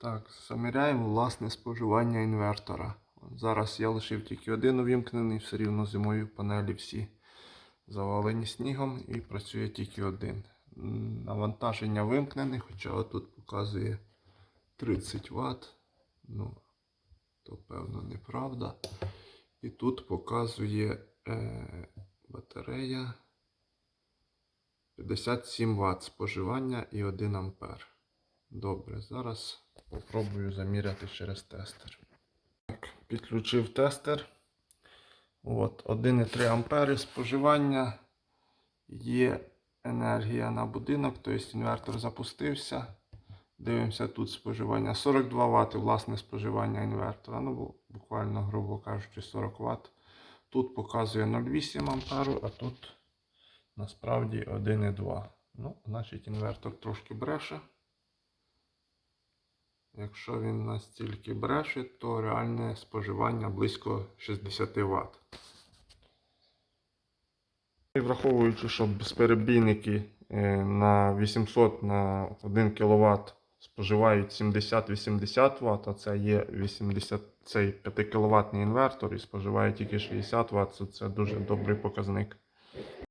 Так, заміряємо власне споживання інвертора. Зараз я лишив тільки один увімкнений, все рівно зимою панелі всі завалені снігом і працює тільки один. Навантаження вимкнене, хоча отут показує 30 Вт. Ну, то певно неправда. І тут показує е, батарея 57 Вт споживання і 1 ампер. Добре, зараз попробую заміряти через тестер. Так, підключив тестер. От, 1,3 ампери споживання. Є енергія на будинок, тобто інвертор запустився. Дивимося тут споживання 42 Вт, власне споживання інвертора. Ну, буквально, грубо кажучи, 40 Вт. Тут показує 0,8 амперу, а тут насправді 1,2. Ну, значить, інвертор трошки бреше. Якщо він настільки бреше, то реальне споживання близько 60 Вт. І Враховуючи, що безперебійники е, на 800 на 1 кВт споживають 70-80 Вт, а це є 80, цей 5 кВт інвертор і споживає тільки 60 Вт, це, це дуже добрий показник.